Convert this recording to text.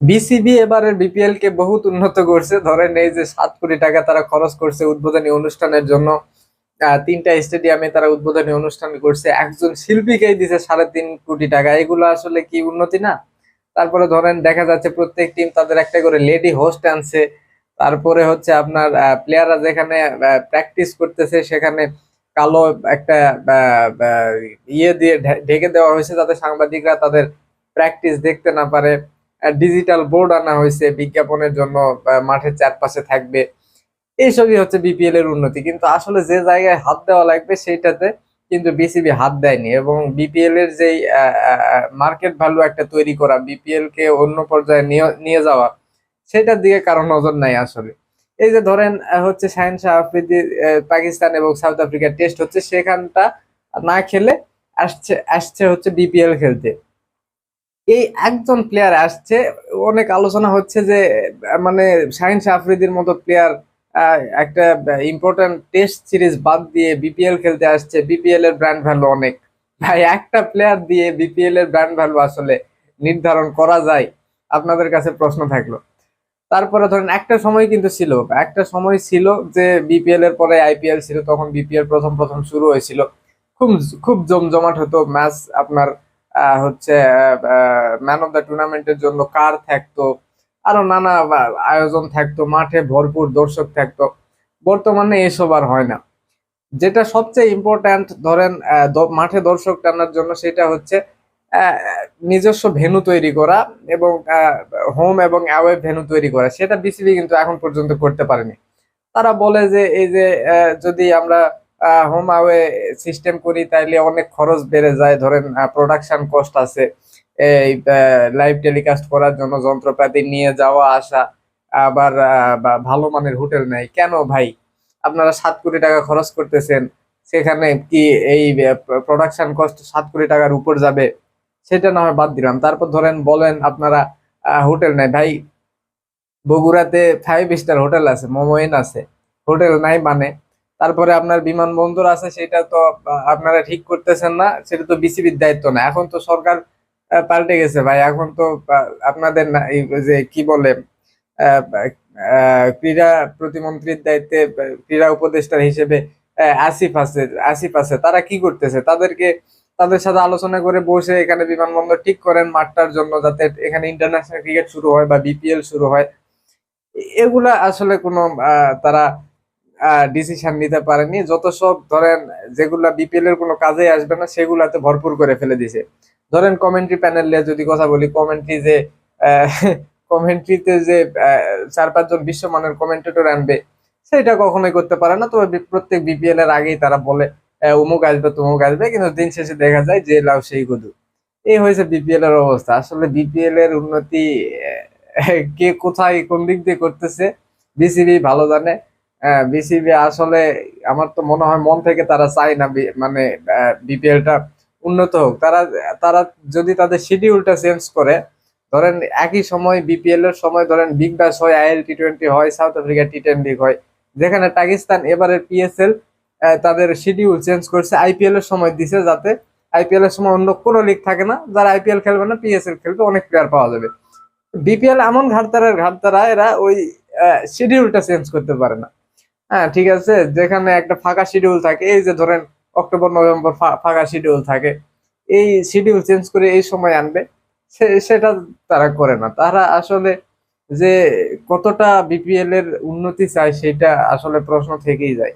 BCB এবারের BPL কে বহুত উন্নত করছে। ধরেন এই যে সাত কোটি টাকা তারা খরচ করছে উদ্বোধনী অনুষ্ঠানের জন্য তিনটা স্টেডিয়ামে তারা উদ্বোধনী অনুষ্ঠান করছে। একজন শিল্পীকেই দিছে সাড়ে তিন কোটি টাকা। এগুলো আসলে কি উন্নতি না? তারপরে ধরেন দেখা যাচ্ছে প্রত্যেক টিম তাদের একটা করে লেডি হোস্ট আনছে। তারপরে হচ্ছে আপনার প্লেয়াররা যেখানে প্র্যাকটিস করতেছে সেখানে কালো একটা ইয়ে দিয়ে ঢেকে দেওয়া হয়েছে যাতে সাংবাদিকরা তাদের প্র্যাকটিস দেখতে না পারে। ডিজিটাল বোর্ড আনা হয়েছে, বিজ্ঞাপনের জন্য মাঠের চারপাশে থাকবে। এইসবই হচ্ছে বিপিএল এর উন্নতি। কিন্তু আসলে যে জায়গায় হাত দেওয়া লাগবে, সেইটাতে কিন্তু বিসিবি হাত দেয়নি এবং বিপিএল এর যেই মার্কেট ভ্যালু একটা তৈরি করা বিপিএল কে অন্য পর্যায়ে নিয়ে যাওয়া, সেটার দিকে কারও নজর নাই আসলে। এই যে ধরেন হচ্ছে শাহিন শাহ আফ্রিদি পাকিস্তান এবং সাউথ আফ্রিকার টেস্ট হচ্ছে, সেখানটা না খেলে আসছে আসছে হচ্ছে বিপিএল খেলতে। এই একজন প্লেয়ার আসছে, অনেক আলোচনা হচ্ছে যে মানে শাহিন শাহ আফ্রিদির মতো প্লেয়ার একটা ইম্পর্টেন্ট টেস্ট সিরিজ বাদ দিয়ে বিপিএল খেলতে আসছে। বিপিএল এর ব্র্যান্ড ভ্যালু অনেক। ভাই একটা প্লেয়ার দিয়ে বিপিএল এর ব্র্যান্ড ভ্যালু আসলে নির্ধারণ করা যায়, আপনাদের কাছে প্রশ্ন থাকল। তারপরে ধরেন একটা সময় কিন্তু ছিল, একটা সময় ছিল যে বিপিএল এর পরে আইপিএল ছিল, তখন বিপিএল প্রথম প্রথম শুরু হয়েছিল। খুব খুব জমজমাট হতো ম্যাচ আপনার হচ্ছে ম্যান অফ দ্য টুর্নামেন্টের জন্য কার থাকতো? আরও নানা আয়োজন থাকতো, মাঠে ভরপুর দর্শক থাকতো। বর্তমানে এসব আর হয় না। যেটা সবচেয়ে ইম্পর্ট্যান্ট ধরেন মাঠে দর্শক টানার জন্য সেটা হচ্ছে নিজস্ব ভেন্যু তৈরি করা এবং হোম এবং অ্যাওয়ে ভেনু তৈরি করা। সেটা বিসিবি কিন্তু এখন পর্যন্ত করতে পারেনি। তারা বলে যে, এই যে যদি আমরা হোম অ্যাওয়ে সিস্টেম করি, তাইলে অনেক খরচ বেড়ে যায়। ধরেন প্রোডাকশন কস্ট আছে। এই লাইভ টেলিকাস্ট করার জন্য যন্ত্রপাতি নিয়ে যাওয়া, আসা, আবার ভালো মানের হোটেল নেই। কেন ভাই? আপনারা সাত কোটি টাকা খরচ করতেছেন। সেখানে কি এই প্রোডাকশন কস্ট সাত কোটি টাকার উপর যাবে? সেটা না হয় বাদ দিলাম। তারপর ধরেন, বলেন আপনারা হোটেল নেই। ভাই, বগুড়াতে ফাইভ স্টার হোটেল আছে, মোমোইন আছে। হোটেল নাই মানে। তারপরে আপনার বিমানবন্দর আছে, সেটা তো আপনারা ঠিক করতেছেন না, সেটা তো বিসিবির দায়িত্ব না। এখন তো সরকার পাল্টে গেছে ভাই। এখন তো আপনাদের যে কি বলে ক্রীড়া প্রতিমন্ত্রীর দায়িত্বে ক্রীড়া উপদেষ্টার হিসেবে আসিফ আছে আসিফ আছে। তারা কি করতেছে? তাদেরকে, তাদের সাথে আলোচনা করে বসে এখানে বিমানবন্দর ঠিক করেন মাঠটার জন্য, যাতে এখানে ইন্টারন্যাশনাল ক্রিকেট শুরু হয় বা বিপিএল শুরু হয়। এগুলা আসলে কোনো তারা ডিসিশন নিতে পারেনি। যত সব ধরেন যেগুলা বিপিএল এর কোনো কাজে আসবে না, সেগুলাতে ভরপুর করে ফেলে দিছে। ধরেন কমেন্ট্রি প্যানেল নিয়ে যদি কথা বলি কমেন্ট্রি যে কমেন্ট্রিতে যে চার পাঁচজন বিশ্বমানের কমেন্টেটর আনবে, সেটা কখনোই করতে পারে না। তবে প্রত্যেক বিপিএল এর আগেই তারা বলে অমুক আসবে, তমুক আসবে। কিন্তু দিন শেষে দেখা যায় যে লাভ সেই গদু এই হয়েছে বিপিএল এর অবস্থা। আসলে বিপিএল এর উন্নতি কে কোথায় কোন দিক দিয়ে করতেছে বিসিবি ভালো জানে। বিসিবি আসলে আমার তো মনে হয় মন থেকে তারা চায় না মানে বিপিএল টা উন্নত হোক। তারা তারা যদি তাদের শিডিউলটা চেঞ্জ করে, ধরেন একই সময় বিপিএল এর সময় ধরেন বিগ ব্যাশ হয় আইএল টি টোয়েন্টি হয় South Africa T ten league হয়, যেখানে পাকিস্তান এবারের পিএসএল তাদের শিডিউল চেঞ্জ করছে আইপিএল এর সময় দিছে যাতে আইপিএল এর সময় অন্য কোনো লিগ থাকে না, যারা আইপিএল খেলবে না পিএসএল খেলবে, অনেক প্লেয়ার পাওয়া যাবে। বিপিএল এমন ঘাটতারার ঘাটতারা, এরা ওই শিডিউলটা চেঞ্জ করতে পারে না। হ্যাঁ ঠিক আছে, যেখানে একটা ফাঁকা শিডিউল থাকে, এই যে ধরেন অক্টোবর, নভেম্বর ফাঁকা শিডিউল থাকে, এই শিডিউল চেঞ্জ করে এই সময় আনবে সেটা তারা করে না। তারা আসলে যে কতটা বিপিএল এর উন্নতি চায়, সেটা আসলে প্রশ্ন থেকেই যায়।